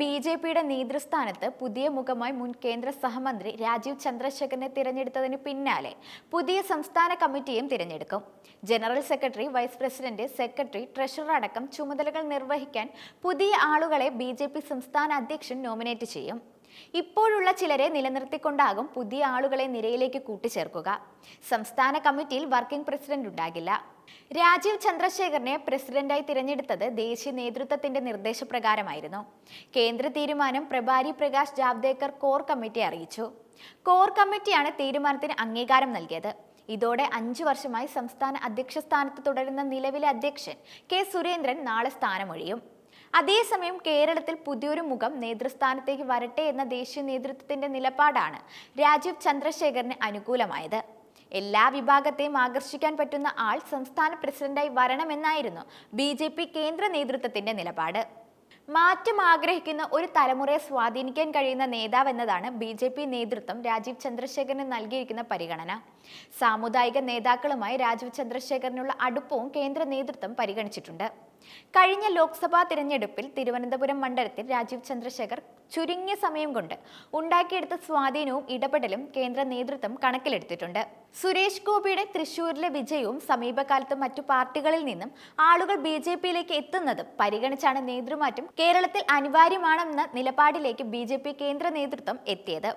B J പിയുടെ നേതൃസ്ഥാനത്ത് പുതിയ മുഖമായി മുൻ കേന്ദ്ര സഹമന്ത്രി രാജീവ് ചന്ദ്രശേഖരനെ തിരഞ്ഞെടുത്തതിന് പിന്നാലെ പുതിയ സംസ്ഥാന കമ്മിറ്റിയും തിരഞ്ഞെടുക്കും. General secretary vice president secretary treasurer അടക്കം ചുമതലകൾ നിർവഹിക്കാൻ പുതിയ ആളുകളെ ബി സംസ്ഥാന അധ്യക്ഷൻ നോമിനേറ്റ് ചെയ്യും. ഇപ്പോഴുള്ള ചിലരെ നിലനിർത്തിക്കൊണ്ടാകും പുതിയ ആളുകളെ നിരയിലേക്ക് കൂട്ടിച്ചേർക്കുക. സംസ്ഥാന കമ്മിറ്റിയിൽ വർക്കിംഗ് പ്രസിഡന്റ് ഉണ്ടാകില്ല. രാജീവ് ചന്ദ്രശേഖരനെ പ്രസിഡന്റായി തിരഞ്ഞെടുത്തത് ദേശീയ നേതൃത്വത്തിന്റെ നിർദ്ദേശപ്രകാരമായിരുന്നു. കേന്ദ്ര തീരുമാനം പ്രഭാരി പ്രകാശ് ജാവ്ദേക്കർ കോർ കമ്മിറ്റി അറിയിച്ചു. കോർ കമ്മിറ്റിയാണ് തീരുമാനത്തിന് അംഗീകാരം നൽകിയത്. ഇതോടെ അഞ്ചു വർഷമായി സംസ്ഥാന അധ്യക്ഷ സ്ഥാനത്ത് തുടരുന്ന നിലവിലെ അധ്യക്ഷൻ കെ സുരേന്ദ്രൻ നാളെ സ്ഥാനമൊഴിയും. അതേസമയം കേരളത്തിൽ പുതിയൊരു മുഖം നേതൃസ്ഥാനത്തേക്ക് വരട്ടെ എന്ന ദേശീയ നേതൃത്വത്തിന്റെ നിലപാടാണ് രാജീവ് ചന്ദ്രശേഖരന് അനുകൂലമായത്. എല്ലാ വിഭാഗത്തെയും ആകർഷിക്കാൻ പറ്റുന്ന ആൾ സംസ്ഥാന പ്രസിഡന്റായി വരണമെന്നായിരുന്നു ബി ജെ പി കേന്ദ്ര നേതൃത്വത്തിന്റെ നിലപാട്. മാറ്റം ആഗ്രഹിക്കുന്ന ഒരു തലമുറയെ സ്വാധീനിക്കാൻ കഴിയുന്ന നേതാവ് എന്നതാണ് ബി ജെ പി നേതൃത്വം രാജീവ് ചന്ദ്രശേഖരന് നൽകിയിരിക്കുന്ന പരിഗണന. സാമുദായിക നേതാക്കളുമായി രാജീവ് ചന്ദ്രശേഖരനുള്ള അടുപ്പവും കേന്ദ്ര നേതൃത്വം പരിഗണിച്ചിട്ടുണ്ട്. കഴിഞ്ഞ ലോക്സഭാ തിരഞ്ഞെടുപ്പിൽ തിരുവനന്തപുരം മണ്ഡലത്തിൽ രാജീവ് ചന്ദ്രശേഖർ ചുരുങ്ങിയ സമയം കൊണ്ട് ഉണ്ടാക്കിയെടുത്ത സ്വാധീനവും ഇടപെടലും കേന്ദ്ര നേതൃത്വം കണക്കിലെടുത്തിട്ടുണ്ട്. സുരേഷ് ഗോപിയുടെ തൃശൂരിലെ വിജയവും സമീപകാലത്ത് മറ്റു പാർട്ടികളിൽ നിന്നും ആളുകൾ ബി ജെ പിയിലേക്ക് എത്തുന്നതും പരിഗണിച്ചാണ് നേതൃമാറ്റം കേരളത്തിൽ അനിവാര്യമാണെന്ന നിലപാടിലേക്ക് ബി കേന്ദ്ര നേതൃത്വം എത്തിയത്.